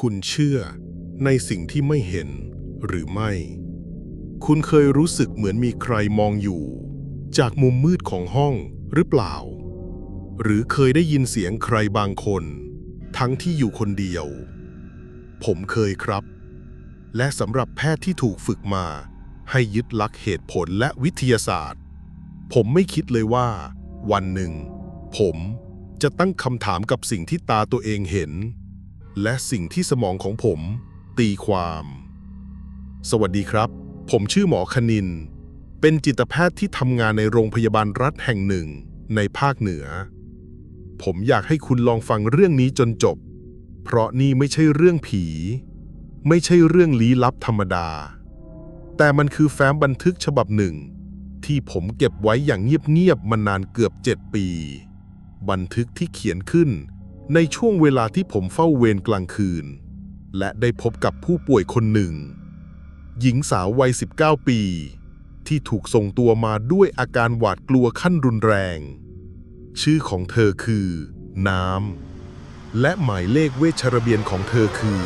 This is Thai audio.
คุณเชื่อในสิ่งที่ไม่เห็นหรือไม่ คุณเคยรู้สึกเหมือนมีใครมองอยู่ จากมุมมืดของห้องหรือเปล่า หรือเคยได้ยินเสียงใครบางคน ทั้งที่อยู่คนเดียว ผมเคยครับ และสำหรับแพทย์ที่ถูกฝึกมา ให้ยึดหลักเหตุผลและวิทยาศาสตร์ ผมไม่คิดเลยว่า วันหนึ่ง ผมจะตั้งคำถามกับสิ่งที่ตาตัวเองเห็น และสิ่งที่สมองของผม ตีความ สวัสดีครับ ผมชื่อหมอคณิน เป็นจิตแพทย์ที่ทำงานในโรงพยาบาลรัฐแห่งหนึ่งในภาคเหนือ ผมอยากให้คุณลองฟังเรื่องนี้จนจบ เพราะนี่ไม่ใช่เรื่องผี ไม่ใช่เรื่องลี้ลับธรรมดา แต่มันคือแฟ้มบันทึกฉบับหนึ่ง ที่ผมเก็บไว้อย่างเงียบๆมานานเกือบเจ็ดปี บันทึกที่เขียนขึ้น ในช่วงเวลาที่ผมเฝ้าเวรกลางคืน และได้พบกับผู้ป่วยคนหนึ่ง หญิงสาววัย 19 ปี ที่ถูกส่งตัวมาด้วยอาการหวาดกลัวขั้นรุนแรง ชื่อของเธอคือ น้ำ และหมายเลขเวชระเบียนของเธอคือ